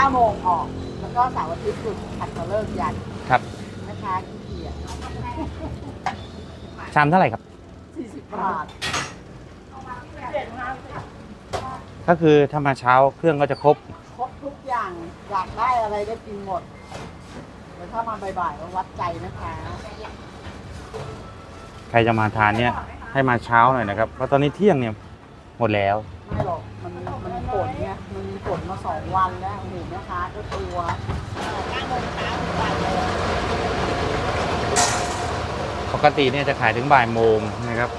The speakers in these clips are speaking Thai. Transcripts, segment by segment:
9โมงออก แล้วก็เสาร์อาทิตย์หยุดผัดกะเลิกยันครับแม่ค้าขี้เกียจชามเท่าไหร่ครับ 40 บาทก็คือถ้ามาเช้าเครื่องก็จะครบ ครบทุกอย่างอยากได้อะไรได้กินหมดเดี๋ยวถ้ามาบ่ายๆก็วัดใจนะคะใครจะมาทานเนี่ยให้มาเช้าหน่อยนะครับเพราะตอนนี้เที่ยงเนี่ยหมดแล้ว ฝนเนี่ยมันมีฝนมาสองวันแล้วโอ้โหแม่ค้าก็กลัว9โมงเช้างบ่ายโมงปกติเนี่ยจะขายถึงบ่ายโมงนะครับ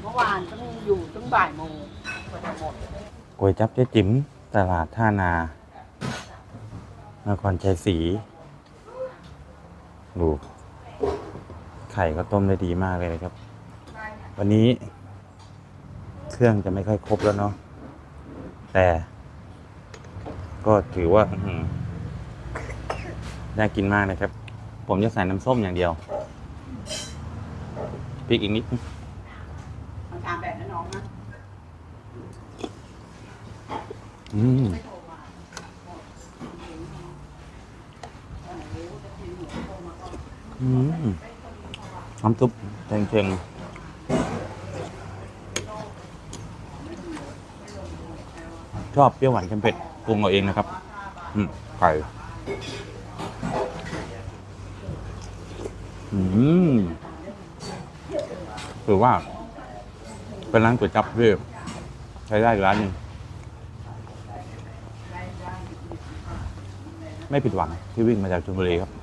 เมื่อวานต้องอยู่ตั้งบ่ายโมงกว่าจะหมดก๋วยจับเจ๊จิ๋มตลาดท่านานครชัยศรีดูไข่ก็ต้มได้ดีมากเลยนะครับ วันนี้ เครื่องจะไม่ค่อยครบแล้วเนาะแต่ ก็ถือว่าน่ากินมากนะครับ ผมจะใส่น้ำส้มอย่างเดียว พริกอีกนิดนึงทำตามแบบนั้นน้องนะอืมไม่โทรมาเออรู้จะกินหมูโทรมาก็อืมน้ำซุปเชิงๆชอบเปรี้ยวหวานเค็มเผ็ดปรุงเอาเองนะครับ อืมไก่อืม คือว่าเป็นร้านก๋วยจั๊บที่ใช้ได้ร้านนึงไม่ผิดหวังที่วิ่งมาจากชลบุรีครับ